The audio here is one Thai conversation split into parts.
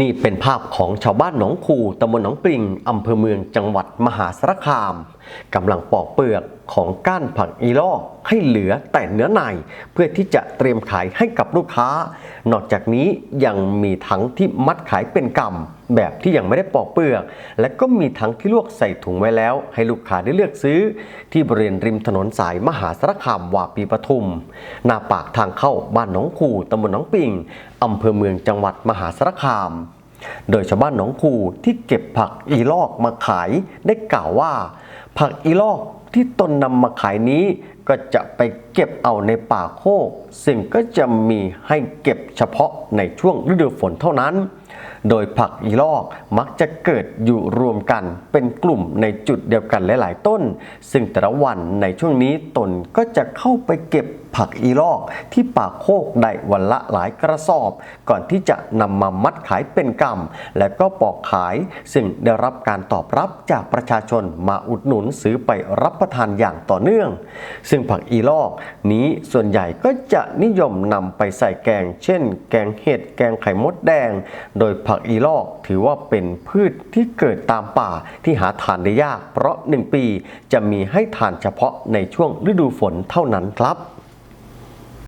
นี่เป็นภาพของชาวบ้านหนองคูตำบลหนองปริงอำเภอเมืองจังหวัดมหาสารคามกำลังปอกเปลือก ของก้านผักอีลอกให้เหลือแต่เนื้อใน เพื่อที่จะเตรียมขายให้กับลูกค้า นอกจากนี้ยังมีทั้งที่มัดขายเป็นกำแบบที่ยังไม่ได้ปอกเปลือก และก็มีทั้งที่ลวกใส่ถุงไว้แล้ว ให้ลูกค้าได้เลือกซื้อ ที่บริเวณริมถนนสายมหาสารคามวาปีปทุมหน้าปากทางเข้าบ้านหนองคูตำบลหนองปิงอำเภอเมืองจังหวัดมหาสารคามโดยชาวบ้านหนองคูที่เก็บผักอีลอกมาขายได้กล่าวว่า ผักอีลอก ที่ตนนำมาขายนี้ ก็จะไปเก็บเอาในป่าโคกซึ่งก็จะมีให้เก็บเฉพาะในช่วงฤดูฝนเท่านั้น โดยผักอีลอกมักจะเกิดอยู่รวมกันเป็นกลุ่มในจุดเดียวกันหลาย ๆ ต้น ซึ่งแต่ละวันในช่วงนี้ตนก็จะเข้าไปเก็บผักอีลอกที่ป่าโคกได้วันละหลายกระสอบ ก่อนที่จะนำมามัดขายเป็นกำและก็ปอกขาย ซึ่งได้รับการตอบรับจากประชาชนมาอุดหนุนซื้อไปรับประทานอย่างต่อเนื่อง ซึ่งผักอีลอกนี้ส่วนใหญ่ก็จะนิยมนำไปใส่แกง เช่น แกงเห็ดแกงไข่มดแดง โดยผักอีลอกถือว่าเป็นพืชที่เกิดตามป่าที่หาทานได้ยาก เพราะ 1 ปีจะมีให้ทานเฉพาะในช่วงฤดูฝนเท่านั้นครับ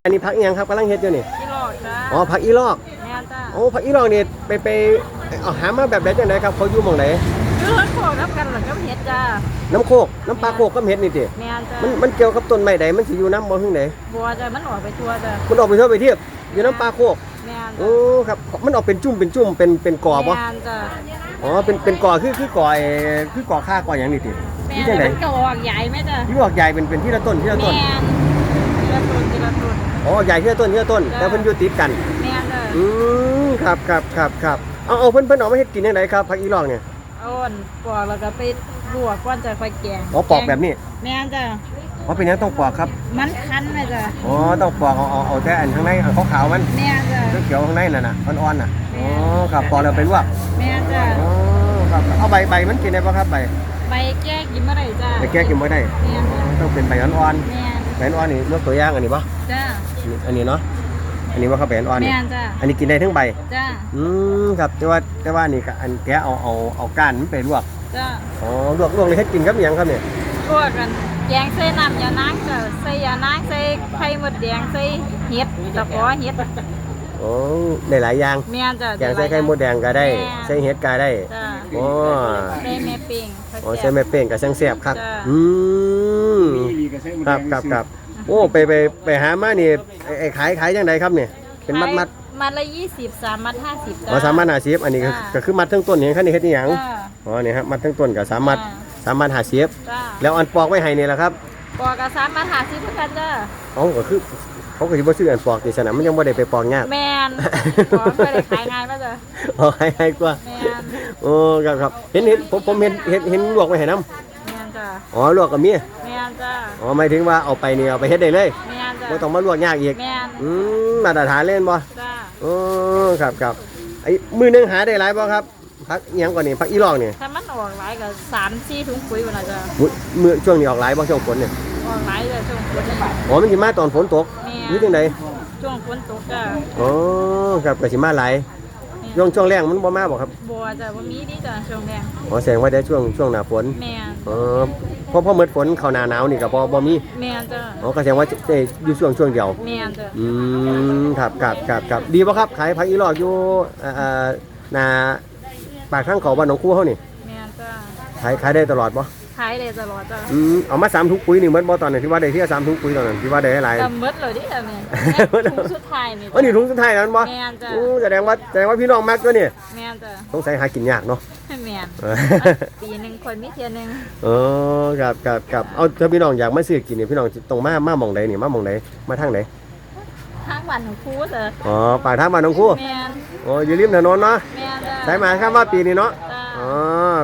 อันนี้ผักอีหยังครับกำลังเฮ็ดอยู่นี่พี่หลอกจ้าอ๋อผักอีลอกแม่จ้าโอ้ผักอีลอกนี่ไปไปเอาหามาแบบไหนจังไดครับเขาอยู่หม่องไหนคือรถโขกนับกันหลังก็เฮ็ดจ้าน้ำโคกน้ำปลาโคกกับเฮ็ดนี่ติแม่จ้ามันมันเกี่ยวกับต้นไม้ใดมันสิอยู่น้ำบ่ฮึ่งไหนบัวจ้ามันออกไปทัวจ้ามันออกไปเท่าไปเทียบอยู่น้ำปลาโคก แม่โอ้ครับ มันออกเป็นจุ่มเป็นจุ่มเป็นเป็นกอบ่แม่จ้าอ๋อเป็นเป็นกอคือคือกอไอ้คือกอค่ากอหยังนี่ติแม่ที่จังไดมันก็ออกใหญ่ไหมจ้าที่ออกใหญ่เป็นเป็นที่ละต้นที่ละแม่ต้นทีละต้นทีละต้น อ๋อใหญ่ที่ละต้นที่ละต้น จ้ะแต่เพิ่นอยู่ติดกัน แม่จ้าอืมครับครับครับครับเอาเอาเพิ่นเพิ่นเอามาเฮ็ดกินจังไดครับผักอีลอกเนี่ย เอาอ่อนปอกแล้วก็ไปลวกก่อนจะค่อยแกงอ๋อปอกแบบนี้ แม่จ้า อ๋อเป็นหยังต้องปอกครับ มันคันไหมจ้าอ๋อ ต้องปอกเอาเอาเอาแต่อันข้างในอันขาวๆมันแม่จ้าเขียวๆข้างในน่ะนะอ่อนๆน่ะ อ๋อ ครับปอกแล้วไปลวก แม่จ้าอ๋อ ครับ เอาใบใบมันกินได้ป่ะครับใบใบแก้กินเมื่อไหร่จ้าใบแก้กินไม่ได้แม่จ้าต้องเป็นใบอ่อนแม่ๆใบอ่อนๆนี่เลือกตัวอย่างอันนี้ป่ะจ้าอันนี้เนาะ อันนี้ว่าเขาใบอ่อนๆแม่นี่จ้าอันนี้กินได้ทั้งใบ จ้าอืมครับแต่ว่าแต่ว่านี่ก็อันแกะเอาเอาเอาก้านมันไปลวก จ้าอ๋อลวกลวกเลยให้กินกับอหยังครับเนี่ยลวกกัน แกงใส่น้ำยานางจ้ะใส่ยานางใส่ไข่มดแดงใส่เห็ดตะขอเห็ดโอ้ได้หลายอย่างแม่นจ้ะแกงใส่ไข่มดแดงก็ได้ใส่เห็ดก็ได้จ้ะอ๋อใส่แม่ปิงอ๋อใส่แม่เป้งกับแซงแซ่บครับจ้ะ อืมครับครับครับโอ้ไปไปไปหามานี่ไอ้ไอ้ขายขายยังไงครับเนี่ยเป็นมัดมัดมัดละยี่สิบสามมัดห้าสิบจ้ะอ๋อสามมัดห้าสิบอันนี้ก็จ้ะ ก็คือมัดทั้งต้นนี่ครับนี่เฮ็ดอีหยังจ้ะ อ๋อนี่ครับมัดทั้งต้นกับสามมัด จ้ะ สามมัดห้าสิบจ้ะแล้วอันปอกไว้ให้นี่แหละครับปอกกับสามมัดห้าสิบเพื่อกันจ้ะอ๋อก็คือเขาก็สิบ่ซื้ออันปอกนี่สนะมันยังบ่ได้ไปปอกยากแม่นปอกเพื่อได้ขายง่ายไหมจ้ะอ๋อให้ให้กว่าแม่นโอ้ครับครับเห็นเห็นผมผมเห็นเห็นเห็นลวกไว้ให้น้ำแม่นจ้ะอ๋อลวกกับเมียแม่นจ้ะอ๋อหมายถึงว่าเอาไปนี่เอาไปเฮ็ดได้เลยแม่นจ้ะบ่ต้องมาลวกยากอีกแม่นอืมมาตรฐานเล่นบ่จ้ะอ๋อครับครับไอ้มือหนึงหาได้หลายบ่ครับ พักอิหยังก่อนนี่พักอีหลอกนี่ถ้ามันออกหลายก็สามสี่ถุงปุ๋ยวันละจ้ะมื้อมือช่วงนี้ออกหลายบ่ช่วงฝนเนี่ยออกหลายเลยช่วงฝนเนี่ยอ๋อมันสิมาตอนฝนตกแม่หรือจังไดช่วงฝนตกจ้ะอ๋อครับก็สิมาหลายช่วงช่วงแรงมันบ่มาบ่ครับบัวจ้ะว่ามีนี่จ้ะช่วงแดงอ๋อแสดงว่าได้ช่วงช่วงหน้าฝนแม่นอ๋อพอพอหมดฝนเข้าหน้าหนาวนี่ก็บ่บ่มีแม่นจ้ะอ๋อก็แสดงว่าได้อยู่ช่วงช่วงเดียวแม่นจ้ะอืมครับครับครับครับดีป่ะครับขายผักอีหลอกอยู่เอ่อเอ่อหนา ปากข้างเขาบ้านหนองคู่เขานี่แม่นจ้ะขายขายได้ตลอดป่ะขายได้ตลอดจ้ะอืมเอามาสามถุงปุ๋ยนี่เหมือนบ่ตอนนั้นที่ว่าได้ที่สามถุงปุ๋ยตอนนั้นที่ว่าได้หลาย จำเบิดเลยดิจ้ะเนี่ยถุงสุดท้ายนี่อ๋อนี่ถุงสุดท้ายนั้นป่ะแม่นจ้ะโอ้แสดงว่าแสดงว่าพี่น้องมากตัวนี่แม่นจ้ะสงสัยหากินยากเนาะ แม่นเออ ปีหนึ่งคนมีเทียหนึงเออครับครับครับเอาถ้าพี่น้องอยากมาซื้อกินนี่พี่น้องตรงมามาหมองใดนี่มาหมองใดมาทางไหนทางบ้านของครูจ้ะอ๋อปากทางบ้านหนองคู่แม่นอ๋ออยู่ริมถนนเนาะ แม่นจ้ะ สายหมาข้ามว่าปีนี้เนาะจ้ะอ๋อ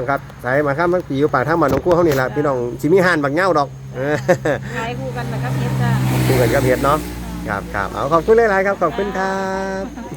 ครับสายหมาข้ามทั้งปีอยู่ปากทางบ้านหนองคู่เขานี่แหละพี่น้องสิมีห่านบางเง่าดอกเออขายคู่กันแล้วก็เฮ็ดจ้ะคู่กันกับเห็ดเนาะครับครับเอาขอบคุณหลายๆครับขอบคุณครับ